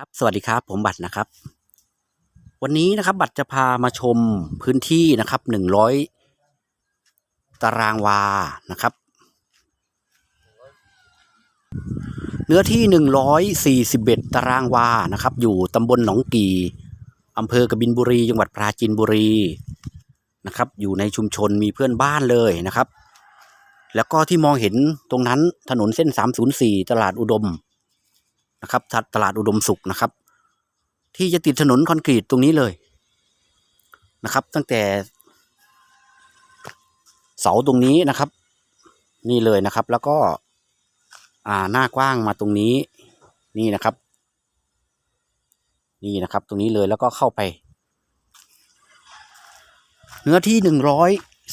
ครับสวัสดีครับ ผมบัตรนะครับ วันนี้นะครับบัตรจะพามาชมพื้นที่นะครับหนึ่งร้อยตารางวานะครับ เนื้อที่หนึ่งร้อยสี่สิบเอ็ดตารางวานะครับ อยู่ตำบลหนองกี่อำเภอกบินบุรี จังหวัดปราจีนบุรีนะครับ อยู่ในชุมชนมีเพื่อนบ้านเลยนะครับ แล้วก็ที่มองเห็นตรงนั้นถนนเส้นสามศูนย์สี่ตลาดอุดม นะครับตตลาดอุดมสุขนะครับ ที่จะติดถนนคอนกรีตตรงนี้เลยนะครับ ตั้งแต่ เสาตรงนี้นะครับ นี่เลยนะครับ แล้วก็อ่าหน้ากว้างมาตรงนี้ นี่นะครับ นี่นะครับ ตรงนี้เลยแล้วก็เข้าไป เนื้อที่หนึ่งร้อย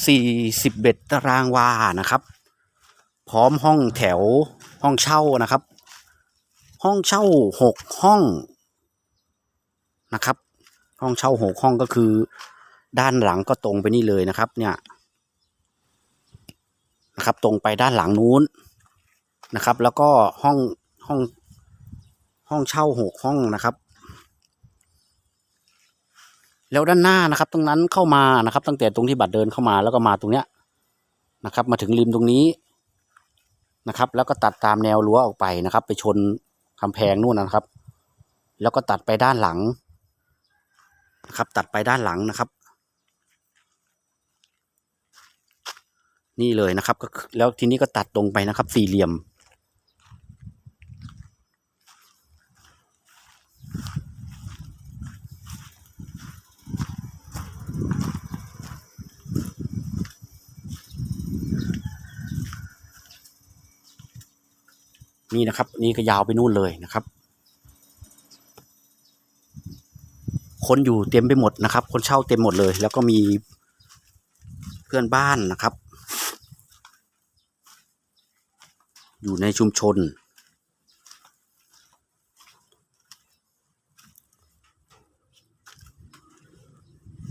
สี่สิบเอ็ดตารางวานะครับ พร้อมห้องแถวห้องเช่านะครับ ห้องเช่าหกห้องนะครับ ห้องเช่าหกห้องก็คือ ด้านหลังก็ตรงไปนี่เลยนะครับ เนี่ยนะครับ ตรงไปด้านหลังนู้นนะครับ แล้วก็ห้องห้องห้องเช่าหกห้องนะครับ แล้วด้านหน้านะครับ ตรงนั้นเข้ามานะครับ ตั้งแต่ตรงที่บัตรเดินเข้ามาแล้วก็มาตรงเนี้ยนะครับ มาถึงริมตรงนี้นะครับ แล้วก็ตัดตามแนวรั้วออกไปนะครับ ไปชน กำแพงนู่นนะครับ แล้วก็ตัดไปด้านหลังนะครับ ตัดไปด้านหลังนะครับ นี่เลยนะครับก็แล้วทีนี้ก็ตัดตรงไปนะครับ สี่เหลี่ยม นี่นะครับ นี่ก็ยาวไปนู่นเลยนะครับ คนอยู่เต็มไปหมดนะครับ คนเช่าเต็มหมดเลย แล้วก็มีเพื่อนบ้านนะครับ อยู่ในชุมชน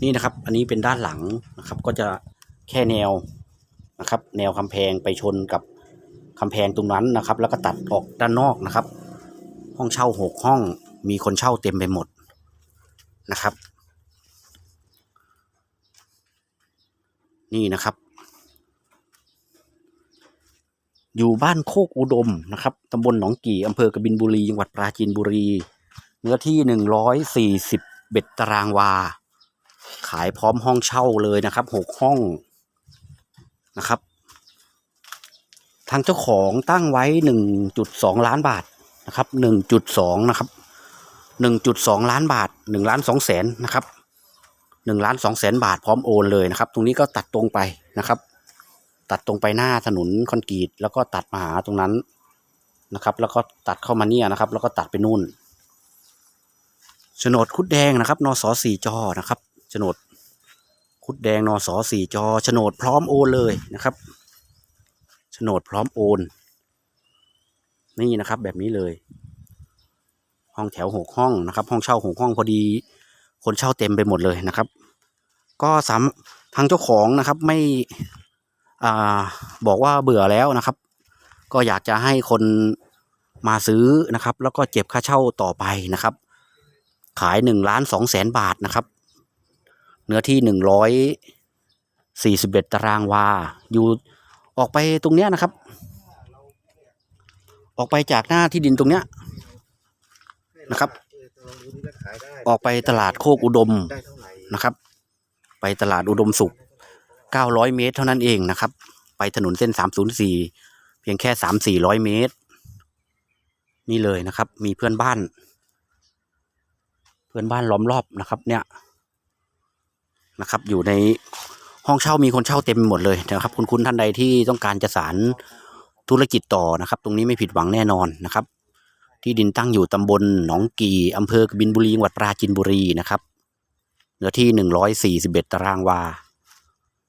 นี่นะครับ อันนี้เป็นด้านหลังนะครับ ก็จะแค่แนวนะครับ แนวกำแพงไปชนกับ กำแพงตรงนั้นนะครับ แล้วก็ตัดออกด้านนอกนะครับ ห้องเช่าหกห้องมีคนเช่าเต็มไปหมดนะครับ นี่นะครับ อยู่บ้านโคกอุดมนะครับตำบลหนองกี่อำเภอกบินบุรีจังหวัดปราจีนบุรี เนื้อที่หนึ่งร้อยสี่สิบเบ็ดตารางวา ขายพร้อมห้องเช่าเลยนะครับหกห้องนะครับ ทางเจ้าของตั้งไว้หนึ่งจุดสองล้านบาทนะครับหนึ่งจุดสองนะครับหนึ่งจุดสองล้านบาทหนึ่งล้านสองแสนนะครับหนึ่งล้านสองแสนบาทพร้อมโอนเลยนะครับ ตรงนี้ก็ตัดตรงไปนะครับ ตัดตรงไปหน้าถนนคอนกรีตแล้วก็ตัดมาหาตรงนั้นนะครับ แล้วก็ตัดเข้ามาเนี่ยนะครับ แล้วก็ตัดไปนู่นโฉนดคุดแดงนะครับนสสี่จอนะครับโฉนดคุดแดงนสสี่จอโฉนดพร้อมโอนเลยนะครับ โนดพร้อมโอน นี่นะครับแบบนี้เลย ห้องแถวหกห้องนะครับ ห้องเช่าหกห้องพอดี คนเช่าเต็มไปหมดเลยนะครับ ก็สามทางเจ้าของนะครับไม่อ่าบอกว่าเบื่อแล้วนะครับ ก็อยากจะให้คนมาซื้อนะครับ แล้วก็เก็บค่าเช่าต่อไปนะครับ ขายหนึ่งล้านสองแสนบาทนะครับ เนื้อที่หนึ่งร้อยสี่สิบเอ็ดตารางวาอยู่ ออกไปตรงเนี้ยนะครับ ออกไปจากหน้าที่ดินตรงเนี้ยนะครับ ออกไปตลาดโคกอุดมนะครับ ไปตลาดอุดมสุข 900 เมตร เท่านั้นเองนะครับ ไปถนนเส้น 304 เพียงแค่ 3-400 เมตร นี่เลยนะครับ มีเพื่อนบ้าน เพื่อนบ้านล้อมรอบนะครับ เนี่ยนะครับ อยู่ใน ห้องเช่ามีคนเช่าเต็มไปหมดเลยนะครับ คุณคุณท่านใดที่ต้องการจะสารธุรกิจต่อนะครับ ตรงนี้ไม่ผิดหวังแน่นอนนะครับ ที่ดินตั้งอยู่ตำบลหนองกีอำเภอกบินบุรีจังหวัดปราจีนบุรีนะครับเนื้อที่หนึ่งร้อยสี่สิบเอ็ดตารางวา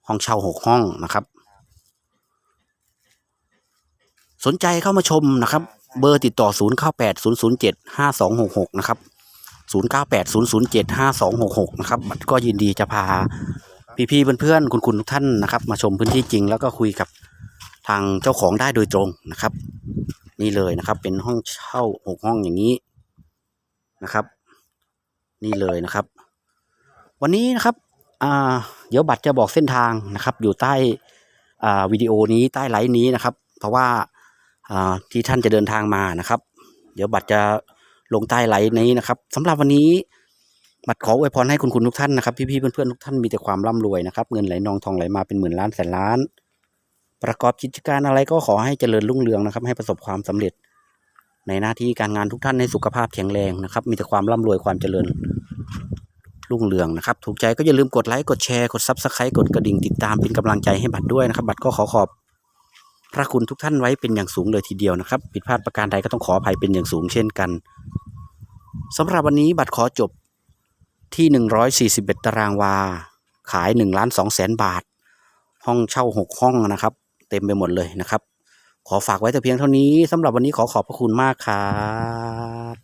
ห้องเช่าหกห้องนะครับ สนใจเข้ามาชมนะครับ เบอร์ติดต่อศูนย์เก้าแปดศูนย์ศูนย์เจ็ดห้าสองหกหกนะครับศูนย์เก้าแปดศูนย์ศูนย์เจ็ดห้าสองหกหกนะครับ ก็ยินดีจะพา พี่ๆเพื่อนๆคุณคุณทุกท่านนะครับ มาชมพื้นที่จริง แล้วก็คุยกับทางเจ้าของได้โดยตรงนะครับ นี่เลยนะครับ เป็นห้องเช่าหกห้องอย่างนี้นะครับ นี่เลยนะครับ วันนี้นะครับอ่าเดี๋ยวบัตรจะบอกเส้นทางนะครับ อยู่ใต้อ่าวิดีโอนี้ใต้ไลฟ์นี้นะครับ เพราะว่าอ่าที่ท่านจะเดินทางมานะครับ เดี๋ยวบัตรจะลงใต้ไลฟ์นี้นะครับสำหรับวันนี้ บัตรขออวยพรให้คุณคุณทุกท่านนะครับพี่ๆเพื่อนๆทุกท่านมีแต่ความร่ำรวยนะครับเงินไหลนองทองไหลมาเป็นหมื่นล้านแสนล้าน ประกอบกิจการอะไรก็ขอให้เจริญรุ่งเรืองนะครับ ให้ประสบความสำเร็จ ในหน้าที่การงานทุกท่านให้สุขภาพแข็งแรงนะครับ มีแต่ความร่ำรวยความเจริญรุ่งเรืองนะครับ ถูกใจก็อย่าลืมกดไลค์กดแชร์กดซับสไครต์กดกระดิ่งติดตามเป็นกำลังใจให้บัตรด้วยนะครับ บัตรก็ขอขอบพระคุณทุกท่านไว้เป็นอย่างสูงเลยทีเดียวนะครับ ผิดพลาดประการใดก็ต้องขออภัยเป็นอย่างสูงเช่นกันสำหรับวันนี้บัตรขอจบ ที่ 141 ตารางวา ขาย1ล้าน2แสนบาท ห้องเช่า 6 ห้องนะครับ เต็มไปหมดเลยนะครับ ขอฝากไว้แต่เพียงเท่านี้สำหรับวันนี้ขอขอบพระคุณมากครับ